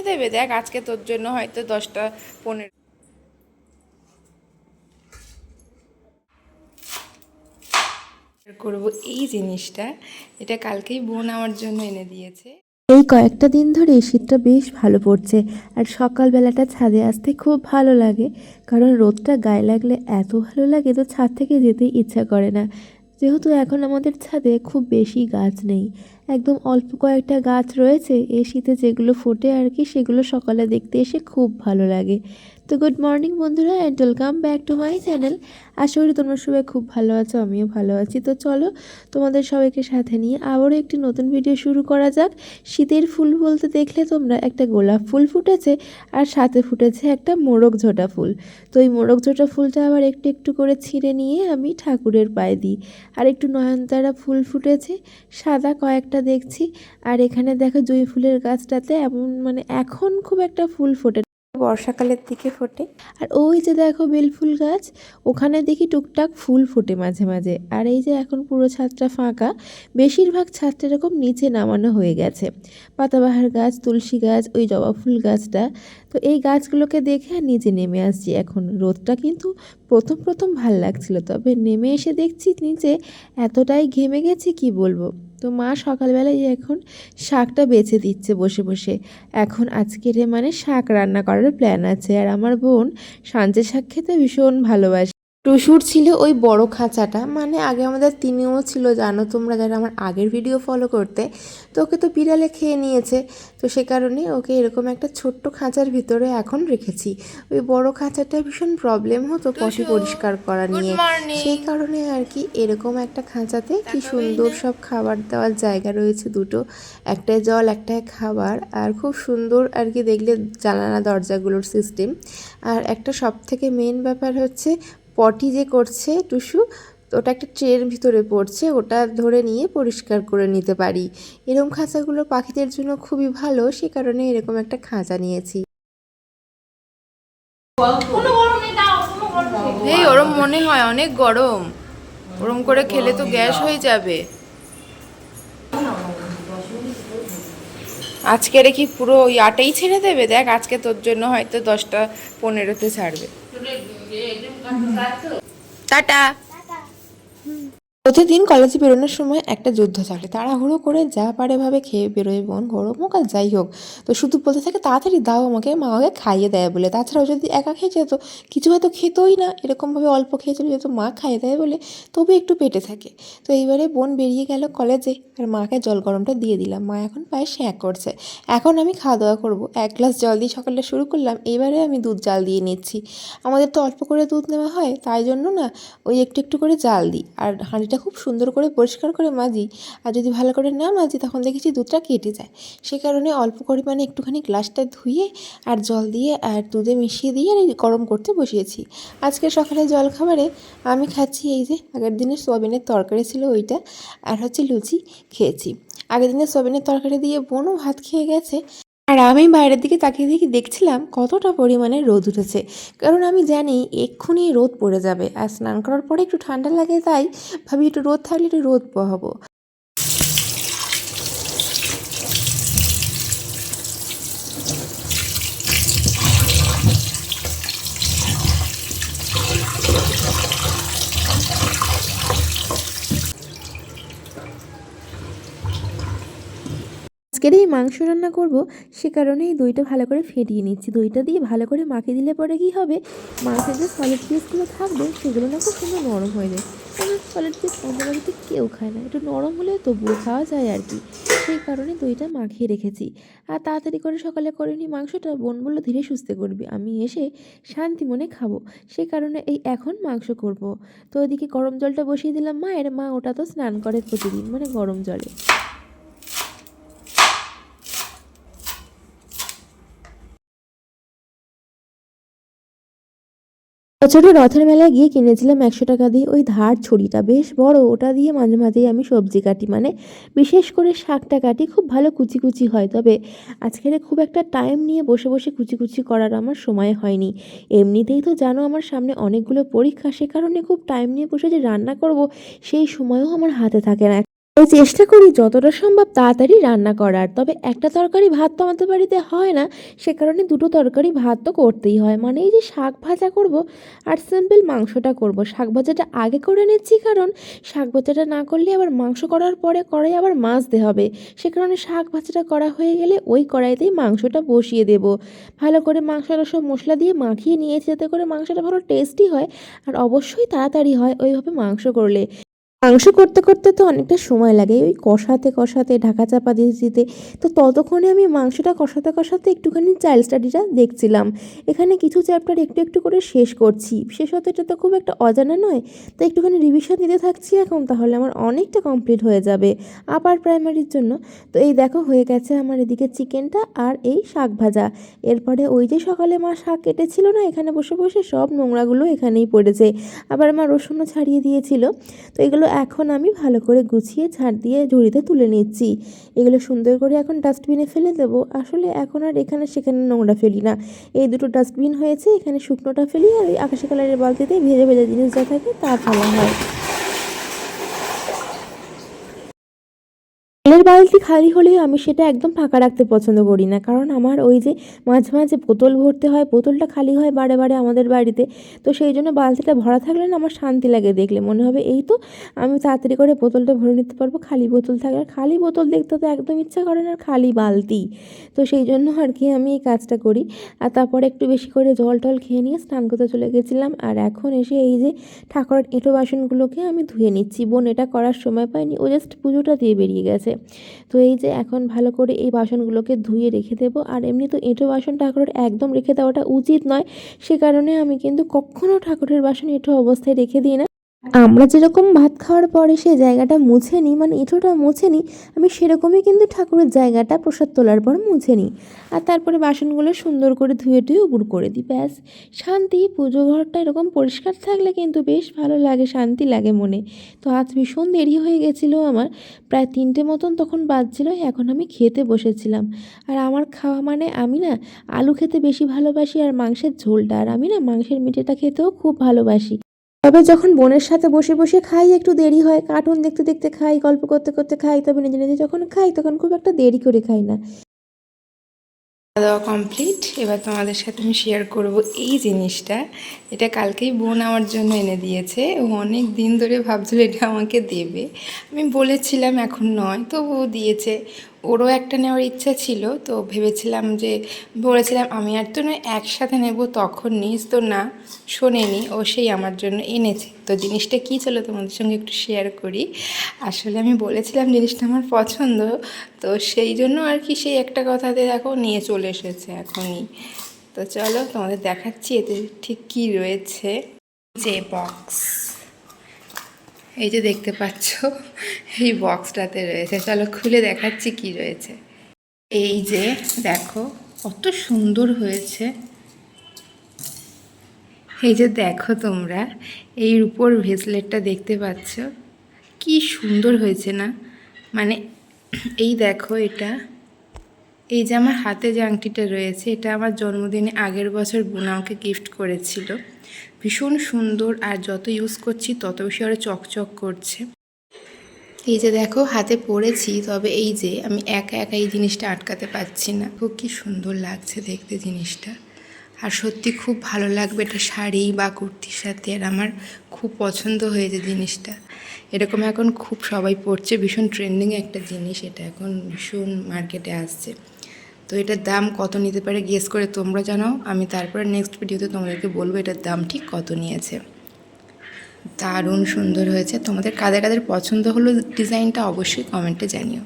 ছেড়ে দেবে? দেখ, আজকে তোর জন্য হয়তো দশটা, পনেরো। করব এই জিনিসটা, এটা কালকেই বোন আমার জন্য এনে দিয়েছে। এই কয়েকটা দিন ধরে শীতটা বেশ ভালো পড়ছে, আর সকালবেলাটা ছাদে আসতে খুব ভালো লাগে, কারণ রোদটা গায়ে লাগলে এত ভালো লাগে তো ছাদ থেকে যেতে ইচ্ছা করে না। যেহেতু এখন আমাদের ছাদে খুব বেশি গাছ নেই, একদম অল্প কয়েকটা গাছ রয়েছে, এই শীতে যেগুলো ফোটে আর কি, সেগুলো সকালে দেখতে এসে খুব ভালো লাগে। তো গুড মর্নিং বন্ধুরা and welcome back to my channel আশা করি তোমরা সবাই খুব ভালো আছো, আমিও ভালো আছি। তো চলো তোমাদের সবাইকে সাথে নিয়ে আবারও একটি নতুন ভিডিও শুরু করা যাক। শীতের ফুল বলতে দেখলে তোমরা একটা গোলাপ ফুল ফুটেছে আর সাথে ফুটেছে একটা মোরগ ঝোটা ফুল। তো এই মোরগ ঝোটা ফুলটা আবার একটু একটু করে ছিঁড়ে নিয়ে আমি ঠাকুরের পায়ে দিই। আর একটু নয়নতারা ফুল ফুটেছে, সাদা কয়েকটা দেখছি। আর এখানে দেখো জুঁই ফুলের গাছটাতে এমন মানে এখন খুব একটা ফুল ফোটে। বর্ষাকালের দিকে ফোটে। আর ওই যে দেখো বেলফুল গাছ, ওখানে দেখি টুকটাক ফুল ফোটে মাঝে মাঝে। আর এই যে এখন পুরো ছাদটা ফাঁকা, বেশিরভাগ ছাদটা এরকম নিচে নামানো হয়ে গেছে। পাতাবাহার গাছ, তুলসী গাছ, ওই জবা ফুল গাছটা। তো এই গাছগুলোকে দেখে আর নিচে নেমে আসছি এখন। রোদটা কিন্তু প্রথম প্রথম ভালো লাগছিল, তবে নেমে এসে দেখছি নিচে এতটাই ঘেমে গেছি, কি বলব? তো মা সকালবেলায় এখন শাকটা বেছে দিচ্ছে বসে বসে। এখন আজকের মানে শাক রান্না করার প্ল্যান আছে। আর আমার বোন সাঞ্জে শাক খেতে ভীষণ ভালোবাসে। টুসুর ছিল ওই বড় খাঁচাটা। মানে আগে আমাদের তিনিও ছিল জানো তোমরা যারা আমার আগের ভিডিও ফলো করতে। তো ওকে তো বিড়ালে খেয়ে নিয়েছে। তো সে কারণে ওকে এরকম একটা ছোট্ট খাঁচার ভিতরে এখন রেখেছি। ওই বড় খাঁচাটা ভীষণ প্রবলেম হতো পটি পরিষ্কার করা নিয়ে। সেই কারণে আর কি এরকম একটা খাঁচাতে কি সুন্দর সব খাবার দেওয়ার জায়গা রয়েছে দুটো। একটায় জল একটায় খাবার। আর খুব সুন্দর আর কি দেখলে জানালা দরজাগুলোর সিস্টেম আর একটা সব থেকে মেন ব্যাপার হচ্ছে পটি যে করছে টুসু তো ওটা একটা ট্রের ভিতরে পড়ছে ওটা ধরে নিয়ে পরিষ্কার করে নিতে পারি। এরকম খাঁচাগুলো পাখিদের জন্য খুবই ভালো সে কারণে এরকম একটা খাঁচা নিয়েছি। এই ওরম মনে হয় অনেক গরম। ওরম করে খেলে তো গ্যাস হয়ে যাবে। আজকে রে কি পুরো ওই আটেই ছেড়ে দেবে। দেখ আজকে তোর জন্য হয়তো দশটা পনেরোতে ছাড়বে। টাটা প্রতিদিন কলেজে বেরোনোর সময় একটা যুদ্ধ থাকে। তাড়াহুড়ো করে যা পারে ভাবে খেয়ে বেরোয়, বোন গরম আর যাই হোক। তো শুধু বলতে থাকে, তাড়াতাড়ি দাও আমাকে, মা আমাকে খাইয়ে দেয় বলে। তাছাড়াও যদি একা খেয়ে যেত, কিছু হয়তো খেতোই না। এরকমভাবে অল্প খেয়ে চলে যেত, মা খাইয়ে দেয় বলে তবু একটু পেটে থাকে। তো এইবারে বোন বেরিয়ে গেল কলেজে, আর মাকে জল গরমটা দিয়ে দিলাম। মা এখন পায়ে শ্যাঁক করছে। এখন আমি খাওয়া দাওয়া করব। এক গ্লাস জল দিয়ে সকালটা শুরু করলাম। এবারে আমি দুধ জাল দিয়ে নিচ্ছি। আমাদের তো অল্প করে দুধ নেওয়া হয়, তাই জন্য না, ওই একটু একটু করে জাল দিই। আর হাঁড়িটা খুব সুন্দর করে পরিষ্কার করে মাজি আর যদি ভালো করে না মাজি তখন দেখেছি দুধটা কেটে যায়। সে কারণে অল্প পরিমাণে একটুখানি গ্লাসটা ধুয়ে আর জল দিয়ে আর দুধে মিশিয়ে দিয়ে আর গরম করতে বসিয়েছি। আজকে সকালে জল খাবারে আমি খাচ্ছি এই যে আগের দিনের সোয়াবিনের তরকারি ছিল ওইটা আর হচ্ছে লুচি খেয়েছি। আগের দিনের সোয়াবিনের তরকারি দিয়ে বোনও ভাত খেয়ে গেছে। আর আমি বাইরের দিকে তাকিয়ে দেখি দেখছিলাম কতটা পরিমাণে রোদ উঠেছে। কারণ আমি জানি এক্ষুনি রোদ পড়ে যাবে। আর স্নান করার পরে একটু ঠান্ডা লাগে তাই ভাবি একটু রোদ থাকলে একটু রোদ পোহাবো। আজকের এই মাংস রান্না করব, সে কারণে এই দইটা ভালো করে ফেটিয়ে নিচ্ছি। দইটা দিয়ে ভালো করে মাখিয়ে দিলে পরে কি হবে? মাংসের যে সলিড পিসগুলো থাকবে, সেগুলো না খুব সুন্দর নরম হয়ে যায়। কারণ সলিড পিস অন্য বাড়িতে কেউ খায় না। একটু নরম হলে তবুও খাওয়া যায় আর কি। সেই কারণে দইটা মাখিয়ে রেখেছি। আর তাড়াতাড়ি করে সকালে করে নি মাংসটা, বোন বলল, ধীরে সুস্থে করবি। আমি এসে শান্তি মনে খাব। সেই কারণে এই এখন মাংস করব। তো ওইদিকে গরম জলটা বসিয়ে দিলাম মায়ের। মা ওটা তো স্নান করে প্রতিদিন মানে গরম জলে। বছরে রথের মেলায় গিয়ে কিনেছিলাম একশো টাকা দিয়ে ওই ধার ছড়িটা বেশ বড়, ওটা দিয়ে মাঝে মাঝেই আমি সবজি কাটি। মানে বিশেষ করে শাকটা কাটি, খুব ভালো কুচি কুচি হয়। তবে আজকের খুব একটা টাইম নিয়ে বসে বসে কুচি কুচি করার আমার সময় হয়নি। এমনিতেই তো জানো আমার সামনে অনেকগুলো পরীক্ষা, সে কারণে খুব টাইম নিয়ে বসে যে রান্না করব, সেই সময়ও আমার হাতে থাকে না। তাই চেষ্টা করি যতটা সম্ভব তাড়াতাড়ি রান্না করার। তবে একটা তরকারি ভাত তো আমাদের বাড়িতে হয় না, সে কারণে দুটো তরকারি ভাত তো করতেই হয়। মানে এই যে শাক ভাজা করব আর সিম্পল মাংসটা করব। শাক ভাজাটা আগে করে নিচ্ছি কারণ শাক ভাজাটা না করলে আবার মাংস করার পরে কড়াই আবার মাছতে হবে। সে কারণে শাক ভাজাটা করা হয়ে গেলে ওই কড়াইতেই মাংসটা বসিয়ে দেব। ভালো করে মাংসটা সব মশলা দিয়ে মাখিয়ে নিয়েছি যাতে করে মাংসটা ভালো টেস্টি হয় আর অবশ্যই তাড়াতাড়ি হয় ওইভাবে মাংস করলে। মাংস করতে করতে তো অনেকটা সময় লাগে। ওই কষাতে কষাতে, ঢাকা চাপা দিয়ে দিতে। তো ততক্ষণে আমি মাংসটা কষাতে কষাতে একটুখানি চাইল্ড স্টাডিটা দেখছিলাম। এখানে কিছু চ্যাপ্টার একটু একটু করে শেষ করছি। বিশেষত এটা তো খুব একটা অজানা নয়। তো একটুখানি রিভিশন দিতে থাকছি এখন, তাহলে আমার অনেকটা কমপ্লিট হয়ে যাবে আপার প্রাইমারির জন্য। তো এই দেখো, হয়ে গেছে আমার এদিকে চিকেনটা আর এই শাক ভাজা। এরপরে ওই যে সকালে মা শাক কেটেছিল না, এখানে বসে বসে সব নোংরাগুলো এখানেই পড়েছে। আবার মা রসুনও ছাড়িয়ে দিয়েছিল। তো এগুলো এখন আমি ভালো করে গুছিয়ে ঝাড় দিয়ে ঝুড়িতে তুলে নিচ্ছি। এগুলো সুন্দর করে এখন ডাস্টবিনে ফেলে দেবো। আসলে এখন আর এখানে সেখানে নোংরা ফেলি না। এই দুটো ডাস্টবিন হয়েছে, এখানে শুকনোটা ফেলি আর ওই আকাশি কালারের বালতিতে ভেজে ভেজে জিনিস যা থাকে তা ফেলা হয়। তেলের বালতি খালি হলেও আমি সেটা একদম ফাঁকা রাখতে পছন্দ করি না। কারণ আমার ওই যে মাঝে মাঝে বোতল ভরতে হয়, বোতলটা খালি হয় বারে বারে আমাদের বাড়িতে। তো সেই জন্য বালতিটা ভরা থাকলে না আমার শান্তি লাগে দেখলে, মনে হবে এই তো আমি তাড়াতাড়ি করে বোতলটা ভরে নিতে পারব, খালি বোতল থাকলে। খালি বোতল দেখতে তো একদম ইচ্ছা করে না খালি বালতি। তো সেই জন্য আর কি আমি এই কাজটা করি। আর তারপরে একটু বেশি করে জল টল খেয়ে নিয়ে স্নান করতে চলে গেছিলাম। আর এখন এসে এই যে ঠাকুরের এঁটো বাসনগুলোকে আমি ধুয়ে নিচ্ছি। বোন এটা করার সময় পাইনি ও জাস্ট পুজোটা দিয়ে বেরিয়ে গেছে। তো এই যে এখন ভালো করে এই বাসনগুলোকে ধুয়ে রেখে দেব। আর এমনি তো এঁটো বাসন ঠাকুরের একদম রেখে দেওয়াটা উচিত নয়। সে কারণে আমি কিন্তু কখনও ঠাকুরের বাসন এঁটো অবস্থায় রেখে দিই না। আমরা যেরকম ভাত খাওয়ার পরে সেই জায়গাটা মুছে নিই মানে এঁটোটা মুছে নিই, আমি সেরকমই কিন্তু ঠাকুরের জায়গাটা প্রসাদ তোলার পর মুছে নিই। আর তারপরে বাসনগুলো সুন্দর করে ধুয়ে টুয়ে উপুর করে দিই, ব্যাস। শান্তি, পুজো ঘরটা এরকম পরিষ্কার থাকলে কিন্তু বেশ ভালো লাগে, শান্তি লাগে মনে। তো আজ ভীষণ দেরি হয়ে গেছিল আমার, প্রায় তিনটে মতন তখন বাজছিল, এখন আমি খেতে বসেছিলাম। আর আমার খাওয়া মানে আমি না আলু খেতে বেশি ভালোবাসি আর মাংসের ঝোলটা, আর আমি না মাংসের মিঠেটা খেতেও খুব ভালোবাসি। তবে যখন বোনের সাথে বসে বসে খাই, একটু দেরি হয়। কার্টুন দেখতে দেখতে খাই, গল্প করতে করতে খাই, তবে নিজে নিজে যখন খাই, তখন খুব একটা দেরি করে খাই না। দাওয়া কমপ্লিট এবার তোমাদের সাথে আমি শেয়ার করব এই জিনিসটা। এটা কালকেই বোন আমার জন্য এনে দিয়েছে। ও অনেক দিন ধরে ভাবছিল এটা আমাকে দেবে। আমি বলেছিলাম, এখন নয় তো ও দিয়েছে। ওরও একটা নেওয়ার ইচ্ছা ছিল, তো ভেবেছিলাম যে, বলেছিলাম আমি আর তো নয় একসাথে নেব তখন নিস তো না শোনেনি ও সেই আমার জন্য এনেছে। তো জিনিসটা কী ছিল তোমাদের সঙ্গে একটু শেয়ার করি। আসলে আমি বলেছিলাম জিনিসটা আমার পছন্দ, তো সেই জন্য আর কি সেই একটা কথাতে দেখো নিয়ে চলে এসেছে এখনই। তো চলো তোমাদের দেখাচ্ছি এতে ঠিক কী রয়েছে। যে বক্স এই যে দেখতে পাচ্ছ, এই বক্সটাতে রয়েছে। চলো খুলে দেখাচ্ছি কি রয়েছে। এই যে দেখো, কত সুন্দর হয়েছে। এই যে দেখো তোমরা, এই উপর ভেসলেটটা দেখতে পাচ্ছ। কি সুন্দর হয়েছে না? মানে এই দেখো এটা। এই যে আমার হাতে যে আংটিটা রয়েছে, এটা আমার জন্মদিনে আগের বছর বোন গিফট করেছিল। ভীষণ সুন্দর আর যত ইউজ করছি, তত বেশি আরও চকচক করছে। এই যে দেখো, হাতে পড়েছি তবে এই যে আমি একা একা এই জিনিসটা আটকাতে পারছি না। খুব কি সুন্দর লাগছে দেখতে জিনিসটা। আর সত্যি খুব ভালো লাগবে এটা শাড়ি বা কুর্তির সাথে, আর আমার খুব পছন্দ হয়েছে জিনিসটা। এরকম এখন খুব সবাই পড়ছে ভীষণ ট্রেন্ডিং একটা জিনিস, এটা এখন ভীষণ মার্কেটে আসছে। তো এটার দাম কত নিতে পারে গেস করে তোমরা জানাও আমি তারপরে নেক্সট ভিডিওতে তোমাদেরকে বলব এটার দাম ঠিক কত নিয়েছে। দারুণ সুন্দর হয়েছে। তোমাদের কাদের কাদের পছন্দ হলো ডিজাইনটা অবশ্যই কমেন্টে জানিও।